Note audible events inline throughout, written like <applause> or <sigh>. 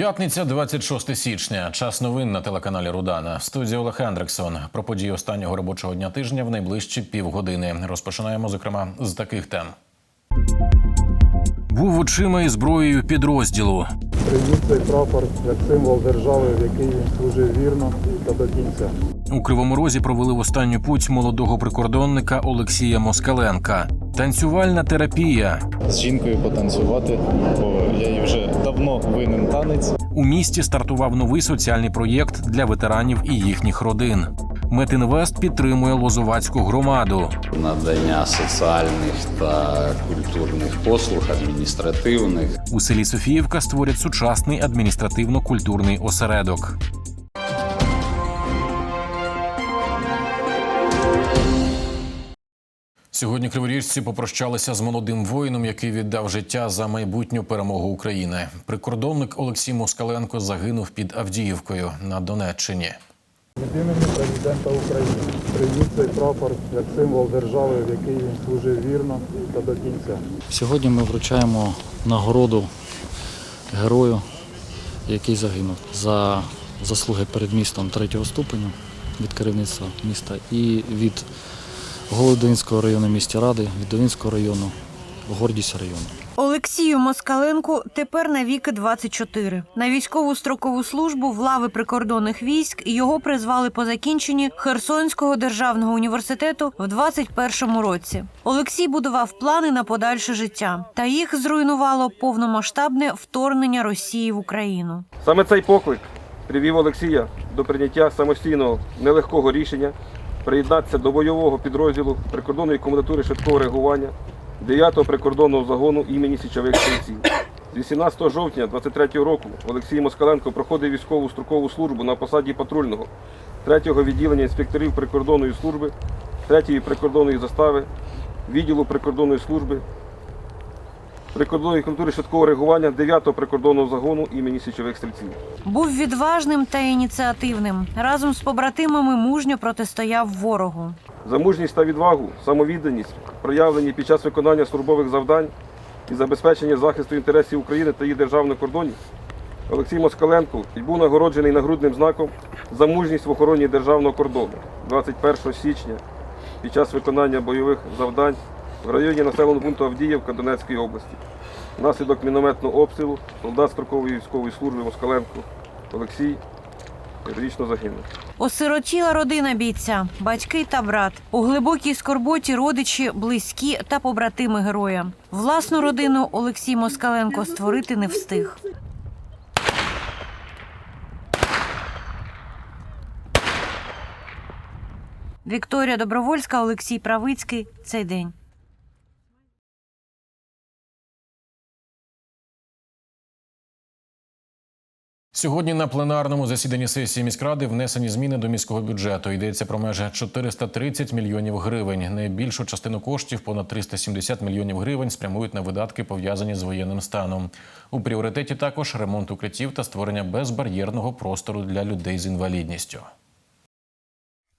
П'ятниця, 26 січня. Час новин на телеканалі Рудана. Студія Олег Ендриксон. Про події останнього робочого дня тижня в найближчі півгодини. Розпочинаємо, зокрема, з таких тем. Був очима і зброєю підрозділу. Привіз цей прапор як символ держави, в якій він служив вірно та до кінця. У Кривому Розі провели в останню путь молодого прикордонника Олексія Москаленка. Танцювальна терапія. з жінкою потанцювати, бо я їй вже давно винен танець. У місті стартував новий соціальний проєкт для ветеранів і їхніх родин. Метинвест підтримує Лозувацьку громаду. надання соціальних та культурних послуг, адміністративних. У селі Софіївка створять сучасний адміністративно-культурний осередок. Сьогодні криворіжці попрощалися з молодим воїном, який віддав життя за майбутню перемогу України. Прикордонник Олексій Москаленко загинув під Авдіївкою на Донеччині. Від імені президента України привіз цей прапор як символ держави, в якій він служив вірно та до кінця. Сьогодні ми вручаємо нагороду герою, який загинув за заслуги перед містом третього ступеню від керівництва міста і від Голодинського району місті Ради, від Довінського району, гордість району. Олексію Москаленку тепер навіки 24. На військову строкову службу в лави прикордонних військ його призвали по закінченні Херсонського державного університету в 21-му році. Олексій будував плани на подальше життя, та їх зруйнувало повномасштабне вторгнення Росії в Україну. Саме цей поклик привів Олексія до прийняття самостійного нелегкого рішення приєднатися до бойового підрозділу прикордонної комендатури швидкого реагування 9-го прикордонного загону імені Січових стрільців. З 18 жовтня 23 року Олексій Москаленко проходив військову строкову службу на посаді патрульного 3-го відділення інспекторів прикордонної служби, 3-ї прикордонної застави, відділу прикордонної служби прикордонної комендатури швидкого реагування 9-го прикордонного загону імені Січових стрільців. Був відважним та ініціативним. Разом з побратимами мужньо протистояв ворогу. За мужність та відвагу, самовідданість, проявлені під час виконання службових завдань і забезпечення захисту інтересів України та її державних кордонів, Олексій Москаленко був нагороджений нагрудним знаком за мужність в охороні державного кордону 21 січня під час виконання бойових завдань в районі населеного пункту Авдіївка Донецької області. Внаслідок мінометного обстрілу солдат строкової військової служби Москаленко Олексій трагічно загинув. Осиротіла родина бійця, батьки та брат. У глибокій скорботі родичі, близькі та побратими героя. Власну родину Олексій Москаленко створити не встиг. Вікторія Добровольська, Олексій Правицький. Цей день. Сьогодні на пленарному засіданні сесії міськради внесені зміни до міського бюджету. Йдеться про майже 430 мільйонів гривень. Найбільшу частину коштів, понад 370 мільйонів гривень, спрямують на видатки, пов'язані з воєнним станом. У пріоритеті також ремонт укриттів та створення безбар'єрного простору для людей з інвалідністю.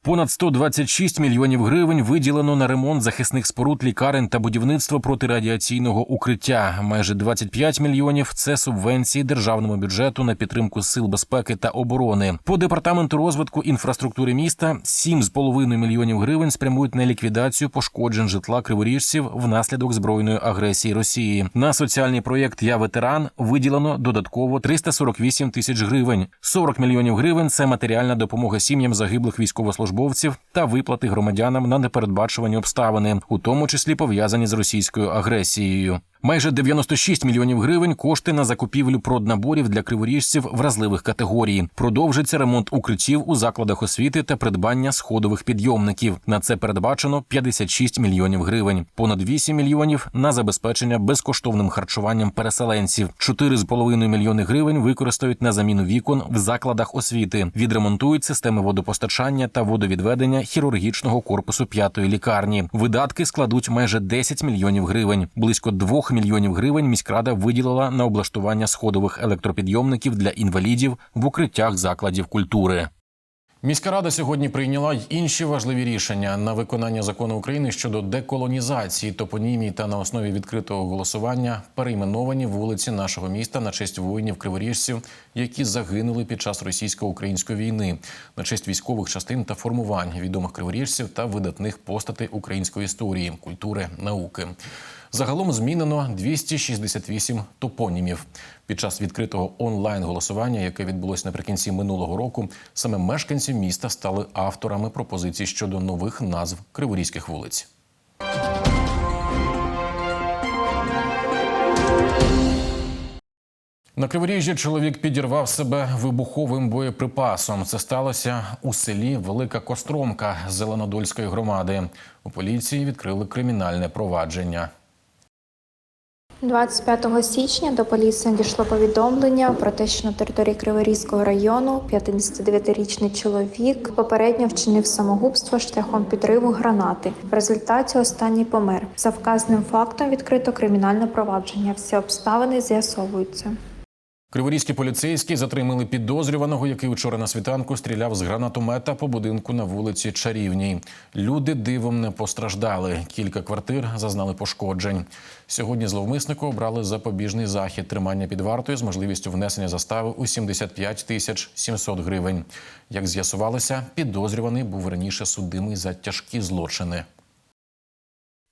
Понад 126 мільйонів гривень виділено на ремонт захисних споруд лікарень та будівництво протирадіаційного укриття. Майже 25 мільйонів це субвенції державному бюджету на підтримку сил безпеки та оборони. По департаменту розвитку інфраструктури міста 7,5 мільйонів гривень спрямують на ліквідацію пошкоджень житла криворіжців внаслідок збройної агресії Росії. На соціальний проєкт Я ветеран виділено додатково 348 тисяч гривень. 40 мільйонів гривень це матеріальна допомога сім'ям загиблих військовослужбовців та виплати громадянам на непередбачувані обставини, у тому числі пов'язані з російською агресією. Майже 96 мільйонів гривень кошти на закупівлю проднаборів для криворіжців вразливих категорій. Продовжиться ремонт укриттів у закладах освіти та придбання сходових підйомників. На це передбачено 56 мільйонів гривень. Понад 8 мільйонів на забезпечення безкоштовним харчуванням переселенців. 4,5 мільйони гривень використають на заміну вікон в закладах освіти. Відремонтують системи водопостачання та водовідведення хірургічного корпусу п'ятої лікарні. Видатки складуть майже 10 мільйонів гривень. Близько 2 мільйонів гривень міськрада виділила на облаштування сходових електропідйомників для інвалідів в укриттях закладів культури. Міська рада сьогодні прийняла й інші важливі рішення на виконання закону України щодо деколонізації топонімій та на основі відкритого голосування перейменовані вулиці нашого міста на честь воїнів криворіжців, які загинули під час російсько-української війни, на честь військових частин та формувань відомих криворіжців та видатних постатей української історії, культури, науки. Загалом змінено 268 топонімів. Під час відкритого онлайн-голосування, яке відбулось наприкінці минулого року, саме мешканці міста стали авторами пропозицій щодо нових назв криворізьких вулиць. На Криворіжжі чоловік підірвав себе вибуховим боєприпасом. Це сталося у селі Велика Костромка Зеленодольської громади. У поліції відкрили кримінальне провадження. 25 січня до поліції надійшло повідомлення про те, що на території Криворізького району 59-річний чоловік попередньо вчинив самогубство шляхом підриву гранати. В результаті останній помер. За вказаним фактом відкрито кримінальне провадження. Всі обставини з'ясовуються. Криворізькі поліцейські затримали підозрюваного, який вчора на світанку стріляв з гранатомета по будинку на вулиці Чарівній. Люди дивом не постраждали. Кілька квартир зазнали пошкоджень. Сьогодні зловмиснику обрали запобіжний захід тримання під вартою з можливістю внесення застави у 75 тисяч 700 гривень. Як з'ясувалося, підозрюваний був раніше судимий за тяжкі злочини.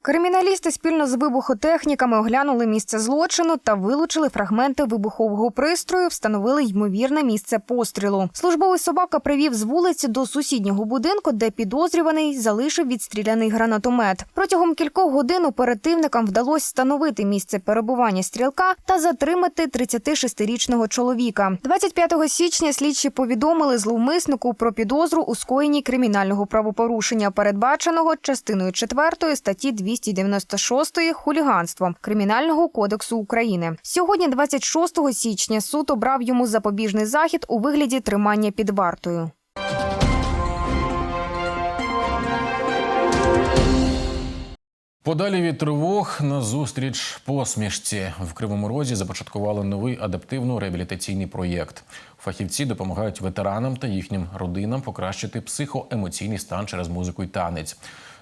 Криміналісти спільно з вибухотехніками оглянули місце злочину та вилучили фрагменти вибухового пристрою, встановили ймовірне місце пострілу. Службовий собака привів з вулиці до сусіднього будинку, де підозрюваний залишив відстріляний гранатомет. Протягом кількох годин оперативникам вдалося встановити місце перебування стрілка та затримати 36-річного чоловіка. 25 січня слідчі повідомили зловмиснику про підозру у скоєнні кримінального правопорушення, передбаченого частиною 4 статті 296 хуліганство Кримінального кодексу України. Сьогодні, 26 січня, суд обрав йому запобіжний захід у вигляді тримання під вартою. Подалі від тривог на зустріч посмішці в Кривому Розі започаткували новий адаптивно-реабілітаційний проєкт. Фахівці допомагають ветеранам та їхнім родинам покращити психоемоційний стан через музику й танець.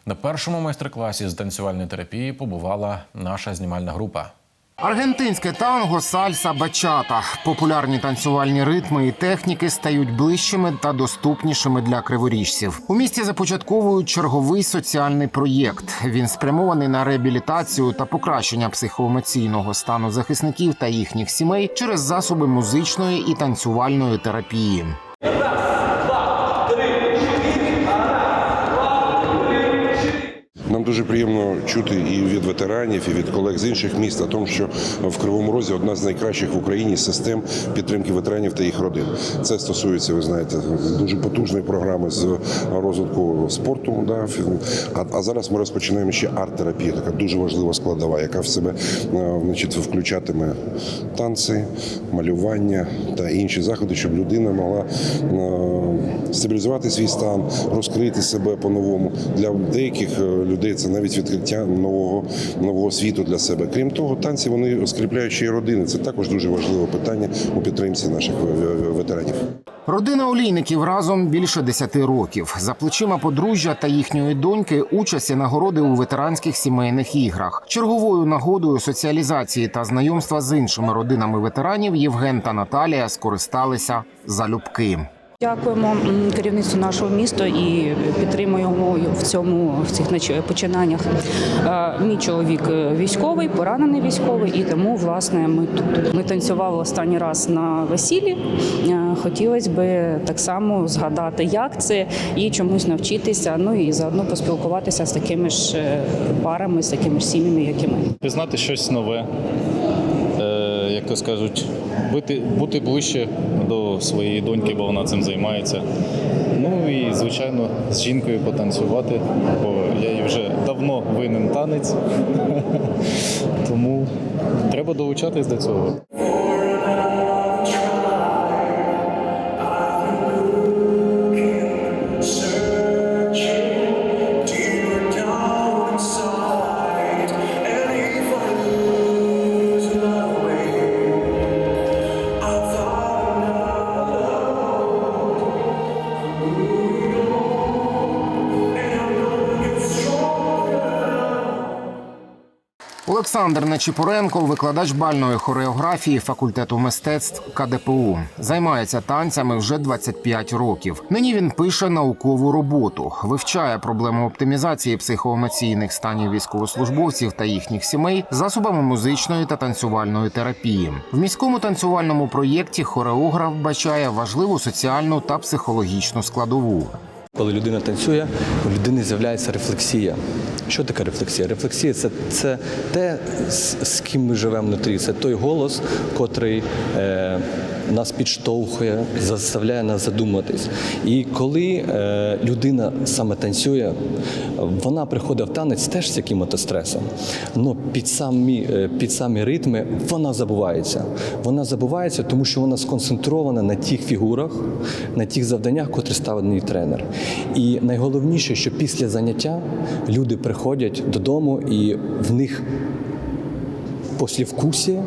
На першому майстер-класі з танцювальної терапії побувала наша знімальна група. Аргентинське танго, сальса, бачата. Популярні танцювальні ритми і техніки стають ближчими та доступнішими для криворіжців. У місті започатковують черговий соціальний проєкт. Він спрямований на реабілітацію та покращення психоемоційного стану захисників та їхніх сімей через засоби музичної і танцювальної терапії. Дуже приємно чути і від ветеранів, і від колег з інших міст о тому, що в Кривому Розі одна з найкращих в Україні систем підтримки ветеранів та їх родин. Це стосується, ви знаєте, дуже потужної програми з розвитку спорту. Да, а, зараз ми розпочинаємо ще арт-терапію, така дуже важлива складова, яка в себе е, значить, включатиме танці, малювання та інші заходи, щоб людина могла е, стабілізувати свій стан, розкрити себе по-новому. Для деяких е, людей це навіть відкриття нового нового світу для себе. Крім того, танці вони скріпляють ще родини. Це також дуже важливе питання у підтримці наших ветеранів. Родина олійників разом більше 10 років. За плечима подружжя та їхньої доньки участь і нагороди у ветеранських сімейних іграх. Черговою нагодою соціалізації та знайомства з іншими родинами ветеранів Євген та Наталія скористалися залюбки. Дякуємо керівництву нашого міста і підтримуємо в цьому в цих починаннях. Е, Мій чоловік е, військовий, поранений військовий, і тому власне ми тут ми танцювали останній раз на весіллі. Е, Хотілося би так само згадати, як це і чомусь навчитися. Ну і заодно поспілкуватися з такими ж парами, з такими ж сім'ями, як і ми. Пізнати щось нове, як то скажуть, бути, бути ближче до своєї доньки, бо вона цим займається. Ну і, звичайно, з жінкою потанцювати, бо я їй вже давно винен танець. <laughs> Тому треба долучатись до цього. Олександр Нечіпоренко, викладач бальної хореографії факультету мистецтв КДПУ, займається танцями вже 25 років. Нині він пише наукову роботу, вивчає проблему оптимізації психоемоційних станів військовослужбовців та їхніх сімей засобами музичної та танцювальної терапії. В міському танцювальному проєкті хореограф бачає важливу соціальну та психологічну складову. Коли людина танцює, у людини з'являється рефлексія. Що таке рефлексія? Рефлексія це, це те, з, з ким ми живемо внутрі. Це той голос, котрий е, нас підштовхує, заставляє нас задуматись. І коли е, людина саме танцює, вона приходить в танець теж з яким-то стресом. але під самі, е, під самі ритми вона забувається. Вона забувається, тому що вона сконцентрована на тих фігурах, на тих завданнях, котрі ставить тренер. І найголовніше, що після заняття люди приходять додому і в них послівкусі,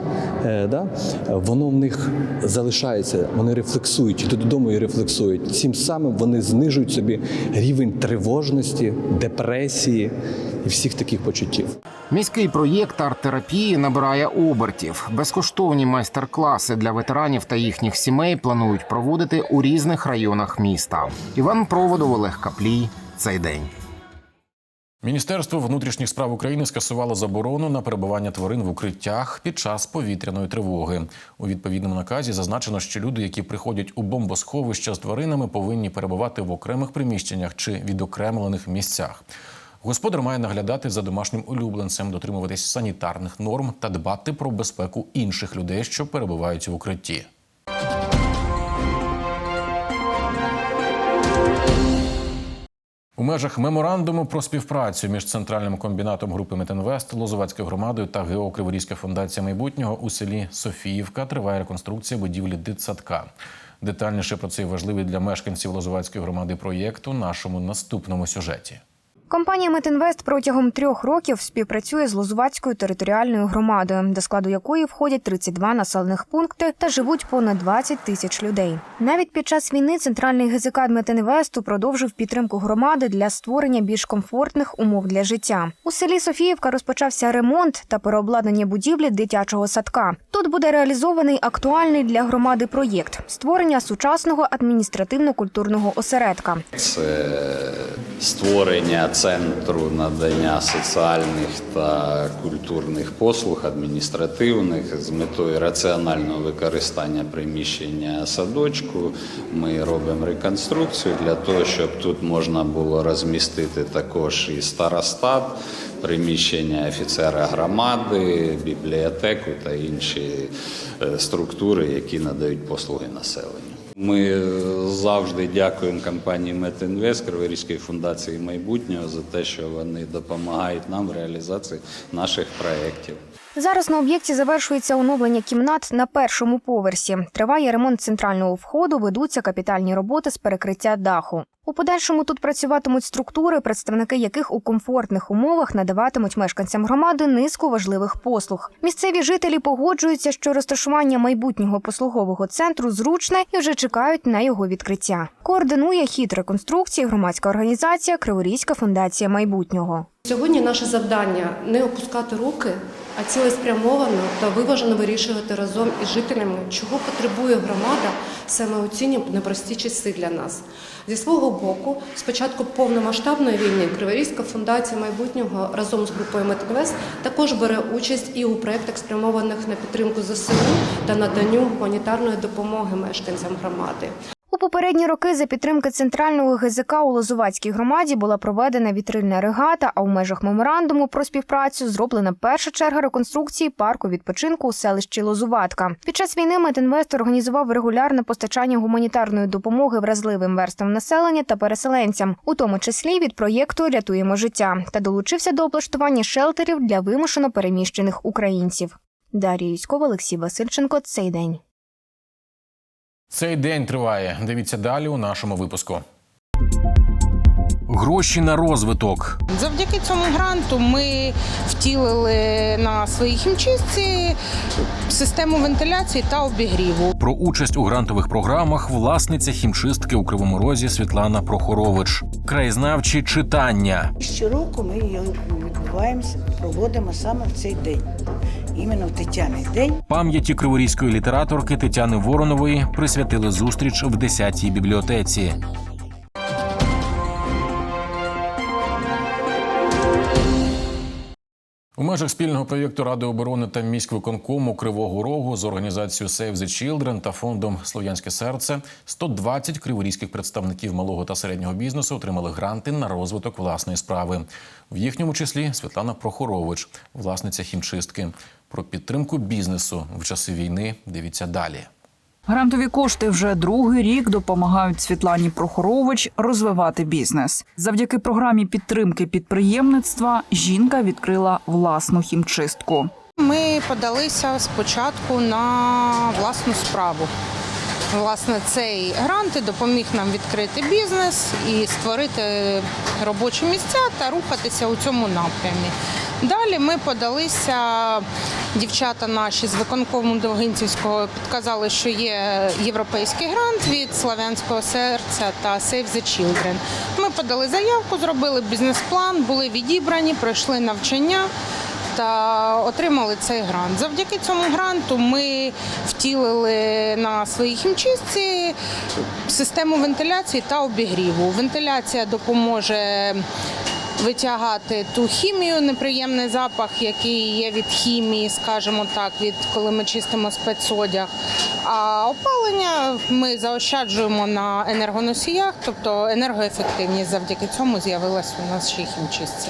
е, да, воно в них залишається, вони рефлексують, йдуть додому і рефлексують. Цим самим вони знижують собі рівень тривожності, депресії і всіх таких почуттів. Міський проєкт арт-терапії набирає обертів. Безкоштовні майстер-класи для ветеранів та їхніх сімей планують проводити у різних районах міста. Іван Проводов, Олег Каплій. Цей день. Міністерство внутрішніх справ України скасувало заборону на перебування тварин в укриттях під час повітряної тривоги. У відповідному наказі зазначено, що люди, які приходять у бомбосховища з тваринами, повинні перебувати в окремих приміщеннях чи відокремлених місцях. Господар має наглядати за домашнім улюбленцем, дотримуватись санітарних норм та дбати про безпеку інших людей, що перебувають в укритті. У межах меморандуму про співпрацю між центральним комбінатом групи Метинвест, Лозовацькою громадою та Криворізька фундація майбутнього у селі Софіївка триває реконструкція будівлі дитсадка. Детальніше про цей важливий для мешканців Лозовацької громади проєкт у нашому наступному сюжеті. Компанія Метинвест протягом трьох років співпрацює з Лозувацькою територіальною громадою, до складу якої входять 32 населених пункти та живуть понад 20 тисяч людей. Навіть під час війни центральний ГЗК Метинвесту продовжив підтримку громади для створення більш комфортних умов для життя. У селі Софіївка розпочався ремонт та переобладнання будівлі дитячого садка. Тут буде реалізований актуальний для громади проєкт створення сучасного адміністративно-культурного осередка. Це створення центру надання соціальних та культурних послуг адміністративних з метою раціонального використання приміщення садочку. Ми робимо реконструкцію для того, щоб тут можна було розмістити також і старостат, приміщення офіцера громади, бібліотеку та інші е, структури, які надають послуги населенню. Ми е, завжди дякуємо компанії Метінвест Криворізької фундації майбутнього за те, що вони допомагають нам в реалізації наших проєктів. Зараз на об'єкті завершується оновлення кімнат на першому поверсі. Триває ремонт центрального входу, ведуться капітальні роботи з перекриття даху. У подальшому тут працюватимуть структури, представники яких у комфортних умовах надаватимуть мешканцям громади низку важливих послуг. Місцеві жителі погоджуються, що розташування майбутнього послугового центру зручне і вже чекають на його відкриття. Координує хід реконструкції громадська організація Криворізька фундація майбутнього. Сьогодні наше завдання не опускати руки, а цілеспрямовано та виважено вирішувати разом із жителями, чого потребує громада саме у ці непрості часи для нас. Зі свого боку, з початку повномасштабної війни Криворізька фундація майбутнього разом з групою Метинвест також бере участь і у проєктах, спрямованих на підтримку ЗСУ та наданню гуманітарної допомоги мешканцям громади. У попередні роки за підтримки центрального ГЗК у Лозувацькій громаді була проведена вітрильна регата. А у межах меморандуму про співпрацю зроблена перша черга реконструкції парку відпочинку у селищі Лозуватка. Під час війни Метинвест організував регулярне постачання гуманітарної допомоги вразливим верствам населення та переселенцям, у тому числі від проєкту Рятуємо життя та долучився до облаштування шелтерів для вимушено переміщених українців. Дар'я Юськова, Олексій Васильченко. Цей день. Цей день триває. Дивіться далі у нашому випуску. Гроші на розвиток. Завдяки цьому гранту ми втілили на своїй хімчистці систему вентиляції та обігріву. Про участь у грантових програмах власниця хімчистки у Кривому Розі Світлана Прохорович. Краєзнавчі читання. Щороку ми її збиваємося, проводимо саме в цей день, іменно в Тетяний день. Пам'яті криворізької літераторки Тетяни Воронової присвятили зустріч в 10-й бібліотеці. У межах спільного проєкту Ради оборони та міськвиконкому Кривого Рогу з організацією Save the Children та фондом Слов'янське серце 120 криворізьких представників малого та середнього бізнесу отримали гранти на розвиток власної справи. В їхньому числі Світлана Прохорович, власниця хімчистки. Про підтримку бізнесу в часи війни дивіться далі. Грантові кошти вже другий рік допомагають Світлані Прохорович розвивати бізнес. Завдяки програмі підтримки підприємництва жінка відкрила власну хімчистку. Ми подалися спочатку на власну справу. Власне, цей грант і допоміг нам відкрити бізнес і створити робочі місця та рухатися у цьому напрямі. Далі ми подалися, дівчата наші з виконкому Довгинцівського підказали, що є європейський грант від Славянського серця та Save the Children. Ми подали заявку, зробили бізнес-план, були відібрані, пройшли навчання та отримали цей грант. Завдяки цьому гранту ми втілили на своїй хімчистці систему вентиляції та обігріву. Вентиляція допоможе витягати ту хімію, неприємний запах, який є від хімії, скажімо так, від коли ми чистимо спецодяг. А опалення ми заощаджуємо на енергоносіях, тобто енергоефективність завдяки цьому з'явилася у нас ще хімчистці.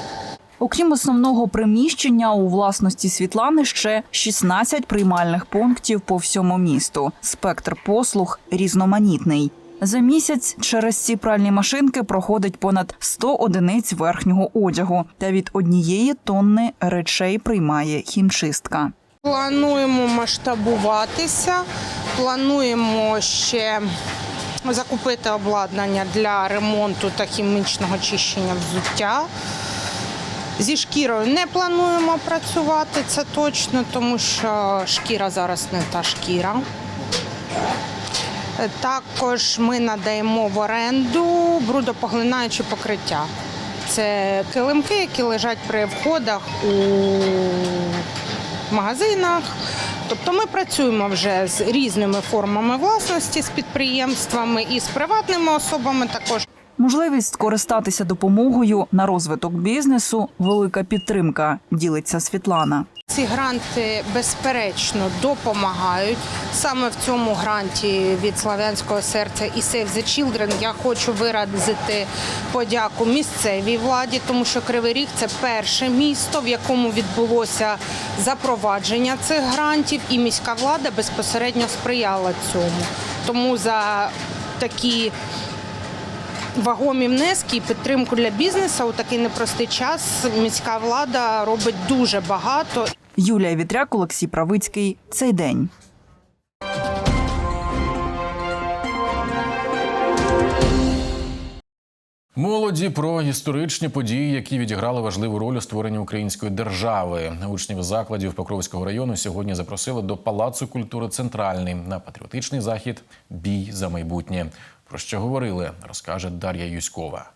Окрім основного приміщення, у власності Світлани ще 16 приймальних пунктів по всьому місту. Спектр послуг різноманітний. За місяць через ці пральні машинки проходить понад 100 одиниць верхнього одягу, та від однієї тонни речей приймає хімчистка. Плануємо масштабуватися, плануємо ще закупити обладнання для ремонту та хімічного чищення взуття. Зі шкірою не плануємо працювати, це точно, тому що шкіра зараз не та шкіра. Також ми надаємо в оренду брудопоглинаючі покриття. Це килимки, які лежать при входах у магазинах. Тобто ми працюємо вже з різними формами власності, з підприємствами і з приватними особами також. Можливість скористатися допомогою на розвиток бізнесу велика підтримка, ділиться Світлана. Ці гранти безперечно допомагають. Саме в цьому гранті від Славянського серця і Save the Children я хочу виразити подяку місцевій владі, тому що Кривий Ріг це перше місто, в якому відбулося запровадження цих грантів, і міська влада безпосередньо сприяла цьому. Тому за такі вагомі внески і підтримку для бізнесу у такий непростий час міська влада робить дуже багато. Юлія Вітряк, Олексій Правицький. Цей день. Молоді про історичні події, які відіграли важливу роль у створенні української держави. Учнів закладів Покровського району сьогодні запросили до Палацу культури Центральний на патріотичний захід Бій за майбутнє. Про що говорили, розкаже Дар'я Юськова.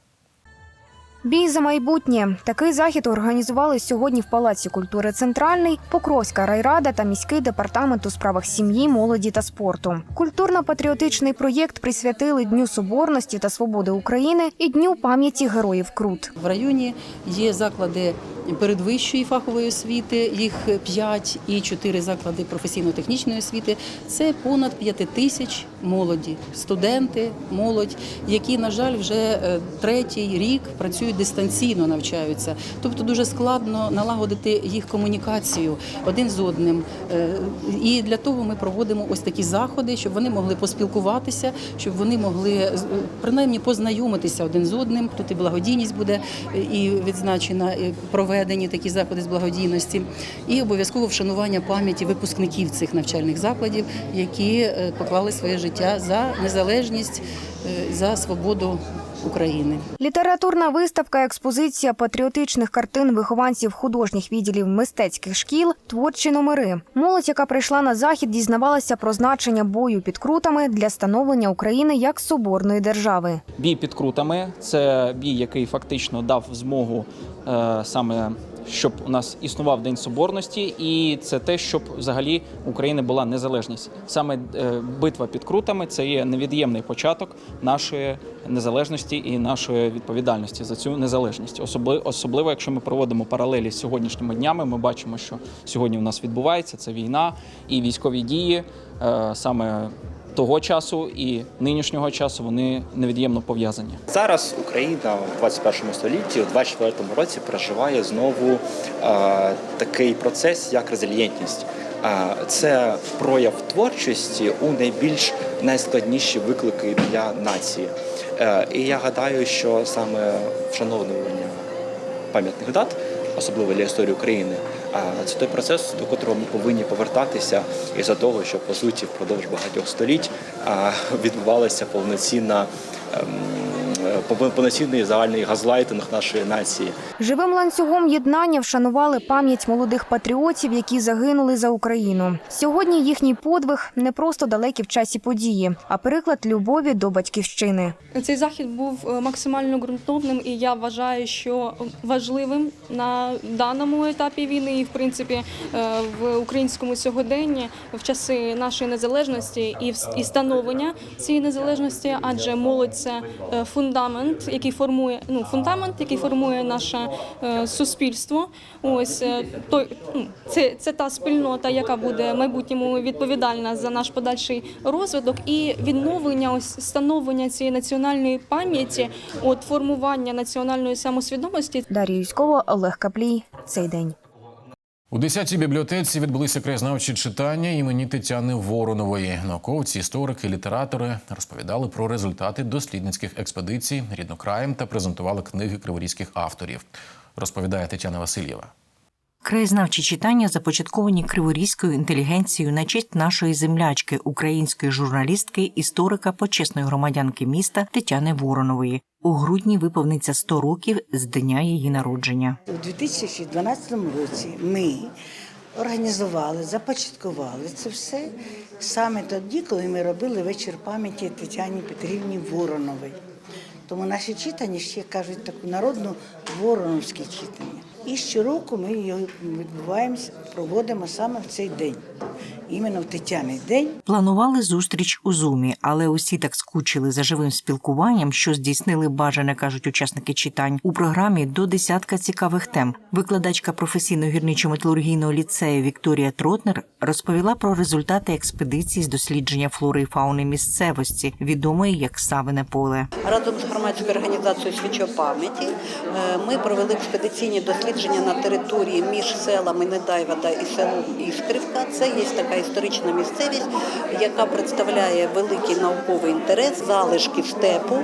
Бій за майбутнє. Такий захід організували сьогодні в Палаці культури Центральний, Покровська райрада та міський департамент у справах сім'ї, молоді та спорту. Культурно-патріотичний проєкт присвятили Дню Соборності та Свободи України і Дню пам'яті героїв Крут. В районі є заклади передвищої фахової освіти, їх 5 і 4 заклади професійно-технічної освіти. Це понад 5 тисяч молоді, студенти, молодь, які, на жаль, вже е, третій рік працюють дистанційно, навчаються. Тобто дуже складно налагодити їх комунікацію один з одним. Е, І для того ми проводимо ось такі заходи, щоб вони могли поспілкуватися, щоб вони могли е, принаймні познайомитися один з одним. Тут і благодійність буде е, і відзначена і проведені такі заходи з благодійності, і обов'язково вшанування пам'яті випускників цих навчальних закладів, які поклали своє життя за незалежність, за свободу України. Літературна виставка, експозиція патріотичних картин вихованців художніх відділів мистецьких шкіл, творчі номери. Молодь, яка прийшла на захід, дізнавалася про значення бою під крутами для становлення України як соборної держави. Бій під крутами це бій, який фактично дав змогу е, саме щоб у нас існував День Соборності, і це те, щоб взагалі України була незалежність. Саме е, битва під крутами це є невід'ємний початок нашої незалежності і нашої відповідальності за цю незалежність. Особливо, якщо ми проводимо паралелі з сьогоднішніми днями, ми бачимо, що сьогодні у нас відбувається це війна і військові дії е, саме того часу і нинішнього часу вони невід'ємно пов'язані. Зараз Україна в 21 столітті, у 24 році, переживає знову е, такий процес, як резильєнтність. Е, це прояв творчості у найбільш найскладніші виклики для нації. Е, і я гадаю, що саме вшановлювання пам'ятних дат, особливо для історії України, це той процес, до котрого ми повинні повертатися із-за того, що по суті впродовж багатьох століть відбувалася повноцінна ем, повноцінний загальний газлайтинг нашої нації. Живим ланцюгом єднання вшанували пам'ять молодих патріотів, які загинули за Україну. Сьогодні їхній подвиг не просто далекі в часі події, а приклад любові до батьківщини. Цей захід був е, максимально ґрунтовним, і я вважаю, що важливим на даному етапі війни, і в принципі е, в українському сьогоденні в часи нашої незалежності і в- і становлення цієї незалежності, адже молодь це е, фундамент, який формує ну фундамент, який формує наше е, суспільство. Ось е, той ну, це, це та спільнота, яка буде в майбутньому відповідальна за наш подальший розвиток і відновлення ось становлення цієї національної пам'яті, от формування національної самосвідомості. Дар'я Юськова, Олег Каплій. Цей день. У 10-й бібліотеці відбулися краєзнавчі читання імені Тетяни Воронової. Науковці, історики, літератори розповідали про результати дослідницьких експедицій ріднокраєм та презентували книги криворізьких авторів. Розповідає Тетяна Васильєва. Краєзнавчі читання започатковані криворізькою інтелігенцією на честь нашої землячки, української журналістки, історика, почесної громадянки міста Тетяни Воронової. У грудні виповниться 100 років з дня її народження. У 2012 році ми організували, започаткували це все саме тоді, коли ми робили вечір пам'яті Тетяні Петрівні Вороновій. Тому наші читання ще кажуть таку народну вороновське читання. І щороку ми його відбуваємося, проводимо саме в цей день, іменно в Тетяний день. Планували зустріч у зумі, але усі так скучили за живим спілкуванням, що здійснили бажане, кажуть учасники читань. У програмі до десятка цікавих тем. Викладачка професійно гірничо-металургійного ліцею Вікторія Тротнер розповіла про результати експедиції з дослідження флори і фауни місцевості, відомої як Савине поле. Разом з громадською організацією «Свічо пам'яті е, ми провели експедиційні дослідження на території між селами Недайвада і селом Іскрівка. Це є така історична місцевість, яка представляє великий науковий інтерес, залишки степу,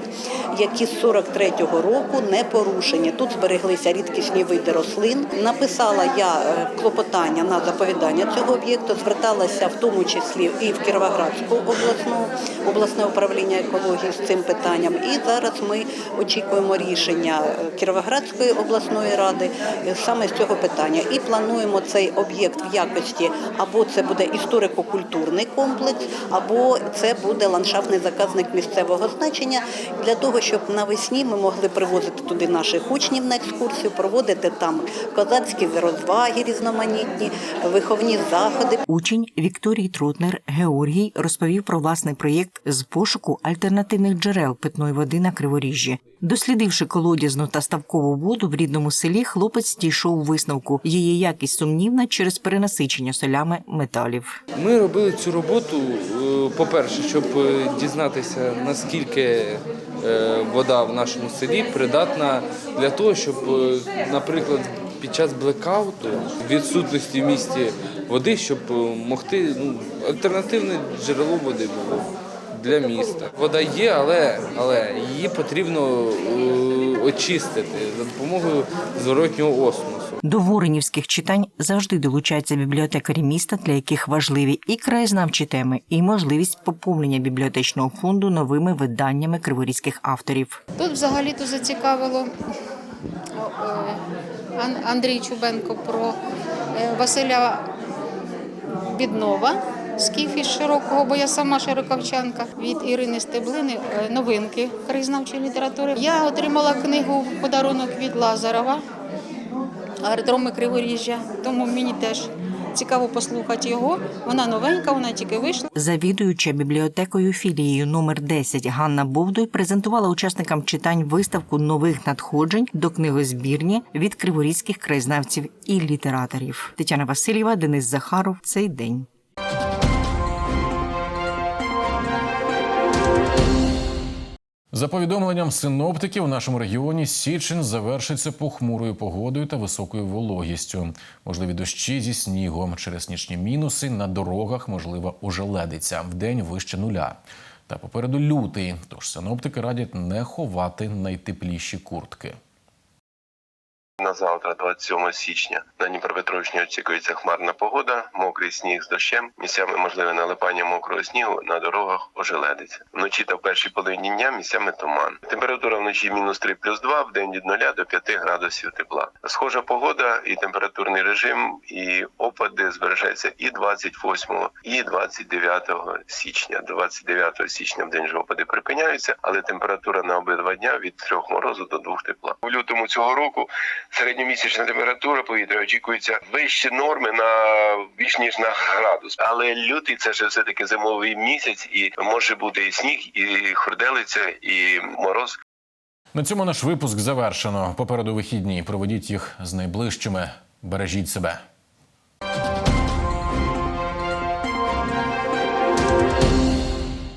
які з 43-го року не порушені. Тут збереглися рідкісні види рослин. Написала я е, клопотання на заповідання цього об'єкту, зверталася в тому числі і в Кіровоградську обласну обласне управління екології з цим питанням. І зараз ми очікуємо рішення е, Кіровоградської обласної ради е, саме з цього питання. І плануємо цей об'єкт в якості або це буде історико-культурний комплекс, або це буде ландшафтний заказник місцевого значення для того, щоб навесні ми могли привозити туди наших учнів на екскурсію, проводити там козацькі розваги різноманітні, виховні заходи. Учень Вікторій Тротнер Георгій розповів про власний проєкт з пошуку альтернативних джерел питної води на Криворіжжі. Дослідивши колодязну та ставкову воду в рідному селі, хлопець дійшов висновку. Її якість сумнівна через перенасичення солями металів. Ми робили цю роботу, е, по-перше, щоб е, дізнатися, наскільки е, вода в нашому селі придатна для того, щоб, наприклад, під час блекауту, відсутності в місті води, щоб могти ну, альтернативне джерело води було для міста. Вода є, але, але її потрібно очистити за допомогою зворотнього осмосу. До воринівських читань завжди долучаються бібліотекарі міста, для яких важливі і краєзнавчі теми, і можливість поповнення бібліотечного фонду новими виданнями криворізьких авторів. Тут взагалі-то зацікавило о, е, Ан- Андрій Чубенко про е, Василя Біднова. Скіф із широкого, бо я сама широковчанка від Ірини Стеблини е, новинки краєзнавчої літератури. Я отримала книгу подарунок від Лазарова аеродроми Криворіжжя. Тому мені теж цікаво послухати його. Вона новенька, вона тільки вийшла. Завідуюча бібліотекою філією номер 10 Ганна Бовдуй презентувала учасникам читань виставку нових надходжень до книгозбірні від криворізьких краєзнавців і літераторів. Тетяна Васильєва, Денис Захаров. Цей день. За повідомленням синоптиків, в нашому регіоні січень завершиться похмурою погодою та високою вологістю. Можливі дощі зі снігом. Через нічні мінуси на дорогах можлива ожеледиця. день вище нуля. Та попереду лютий. Тож синоптики радять не ховати найтепліші куртки. На завтра, 27 січня, на Дніпропетровщині очікується хмарна погода, мокрий сніг з дощем. Місцями можливе налипання мокрого снігу на дорогах ожеледиться. Вночі та в першій половині дня місцями туман. Температура вночі мінус 3 плюс 2, в день від 0 до 5 градусів тепла. Схожа погода і температурний режим, і опади збережеться і 28, і 29 січня. 29 січня в день же опади припиняються, але температура на обидва дня від 3 морозу до 2 тепла. У лютому цього року середньомісячна температура повітря очікується вищі норми на більш ніж на градус. Але лютий це ж все таки зимовий місяць, і може бути і сніг, і хурделиця, і мороз. На цьому наш випуск завершено. Попереду вихідні. Проведіть їх з найближчими. Бережіть себе.